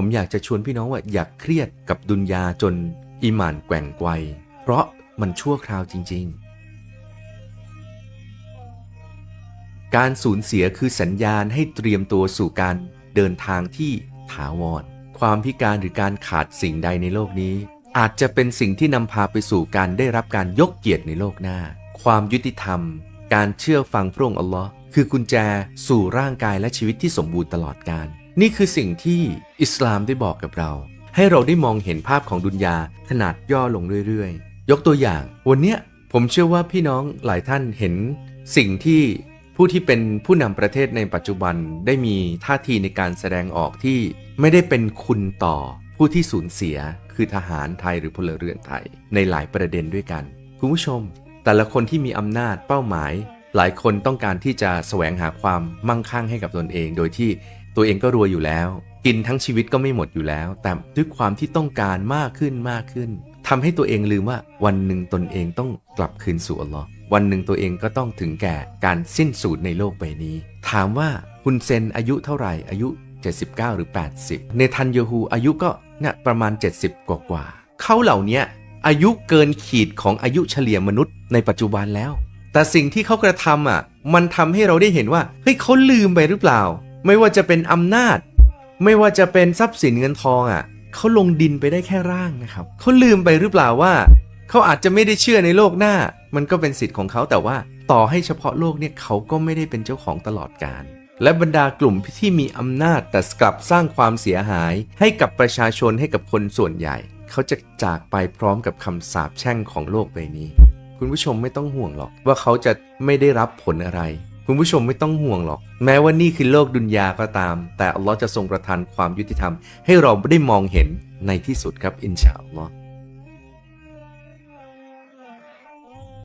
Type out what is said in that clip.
ผมอยากจะชวนพี่น้องว่าอย่าเครียดกับดุนยาจนอีหมานแกว่งไกวเพราะมันชั่วคราวจริง ๆ การสูญเสียคือสัญญาณให้เตรียมตัวสู่การเดินทางที่ถาวร ความพิการหรือการขาดสิ่งใดในโลกนี้ อาจจะเป็นสิ่งที่นำพาไปสู่การได้รับการยกเกียรติในโลกหน้า ความยุติธรรม การเชื่อฟังพระองค์อัลลอฮ์คือกุญแจสู่ร่างกายและชีวิตที่สมบูรณ์ตลอดกาลนี่คือสิ่งที่อิสลามได้บอกกับเรา ให้เราได้มองเห็นภาพของดุนยาขนาดย่อลงเรื่อยๆ ยกตัวอย่าง วันเนี้ยผมเชื่อว่าพี่น้องหลายท่านเห็นสิ่งที่ผู้ที่เป็นผู้นำประเทศในปัจจุบันได้มีท่าทีในการแสดงออกที่ไม่ได้เป็นคุณต่อผู้ที่สูญเสียคือทหารไทยหรือพลเรือนไทย ในหลายประเด็นด้วยกัน คุณผู้ชม แต่ละคนที่มีอำนาจเป้าหมาย หลายคนต้องการที่จะแสวงหาความมั่งคั่งให้กับตนเอง โดยที่ ตัวเองก็รวยอยู่แล้ว กินทั้งชีวิตก็ไม่หมดอยู่แล้ว แต่ด้วยความที่ต้องการมากขึ้นมากขึ้นทำให้ตัวเองลืมว่าวันหนึ่งตนเองต้องกลับคืนสู่อัลลอฮ์วันหนึ่งตัวเองก็ต้องถึงแก่การสิ้นสูญในโลกใบนี้ ถามว่าคุณเซนอายุเท่าไหร่อายุ 79 หรือ 80 เนทันยาฮูอายุก็เนี่ยประมาณ 70 กว่ากว่าเขาเหล่านี้อายุเกินขีดของอายุเฉลี่ยมนุษย์ในปัจจุบันแล้ว แต่สิ่งที่เขากระทำอะมันทำให้เราได้เห็นว่าเฮ้ยเขาลืมไปหรือเปล่า ไม่ว่าจะเป็นอำนาจ ไม่ว่าจะเป็นทรัพย์สินเงินทองอะเขาลงดินไปได้แค่ร่างนะครับเขาลืมไปหรือเปล่าว่าเขาอาจจะไม่ได้เชื่อในโลกหน้า มันก็เป็นสิทธิ์ของเขาแต่ว่าต่อให้เฉพาะโลกเนี่ยเขาก็ไม่ได้เป็นเจ้าของตลอดกาลและบรรดากลุ่มที่มีอำนาจแต่กลับสร้างความเสียหาย ให้กับประชาชนให้กับคนส่วนใหญ่ เขาจะจากไปพร้อมกับคำสาปแช่งของโลกใบนี้ คุณผู้ชมไม่ต้องห่วงหรอกว่าเขาจะไม่ได้รับผลอะไร คุณผู้ชมไม่ต้องห่วงหรอก แม้ว่านี่คือโลกดุนยาก็ตาม แต่อัลลอฮ์จะทรงประทานความยุติธรรม ให้เราได้มองเห็นในที่สุดครับอินชาอัลลอฮ์